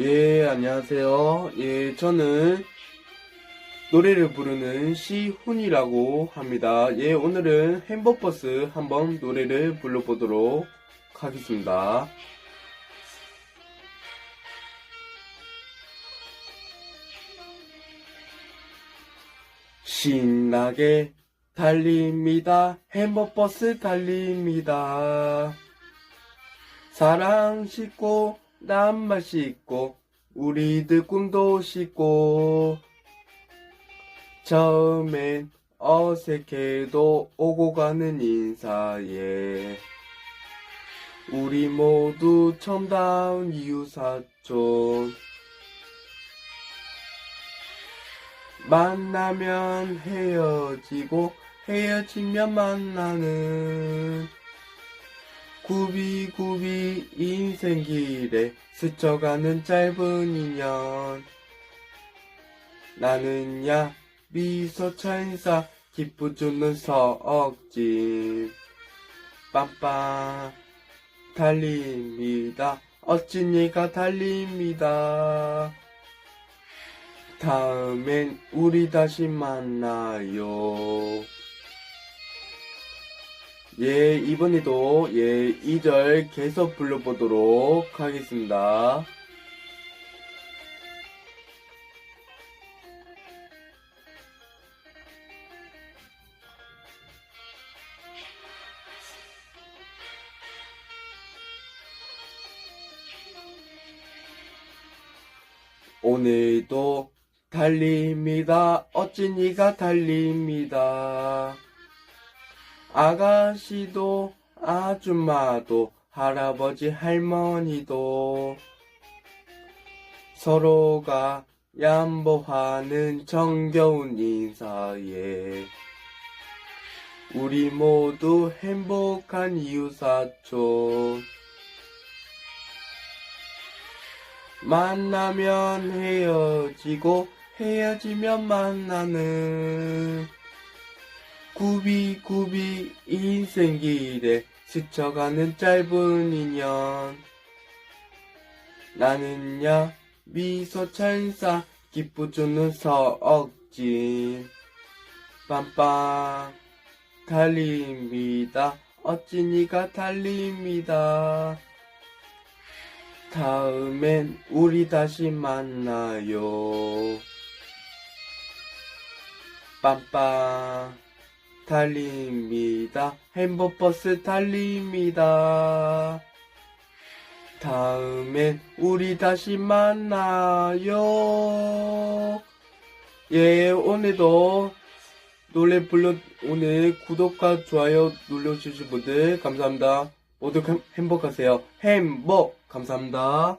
예, 안녕하세요. 예, 저는 노래를 부르는 시훈이라고 합니다. 예, 오늘은 햄버버스 한번 노래를 불러보도록 하겠습니다. 신나게 달립니다. 햄버버스 달립니다. 사랑 싣고 남만 싣고 우리들 꿈도 싣고. 처음엔 어색해도 오고 가는 인사에. 우리 모두 처음다운 이웃사촌. 만나면 헤어지고 헤어지면 만나는 굽이굽이 인생길에 스쳐가는 짧은 인연. 나는 야 미소 천사 기쁘 주는 서억지 빰빰 달립니다. 어찌니가 달립니다. 다음엔 우리 다시 만나요 예, 이번에도 예, 2절 계속 불러보도록 하겠습니다. 오늘도 달립니다. 어찌니가 달립니다. 아가씨도 아줌마도 할아버지 할머니도. 서로가 양보하는 정겨운 인사에 우리 모두 행복한 이웃사촌. 만나면 헤어지고 헤어지면 만나는 굽이굽이 인생길에 스쳐가는 짧은 인연. 나는야 미소 천사 기쁘 주는 서억진. 빰빰 달립니다. 어찌니가 달립니다. 다음엔 우리 다시 만나요. 빰빰 달립니다. 햄버버스 달립니다. 다음엔 우리 다시 만나요. 예, 오늘도 노래 불러, 오늘 구독과 좋아요 눌러주신 분들 감사합니다. 모두 햄- 행복하세요. 행복! 감사합니다.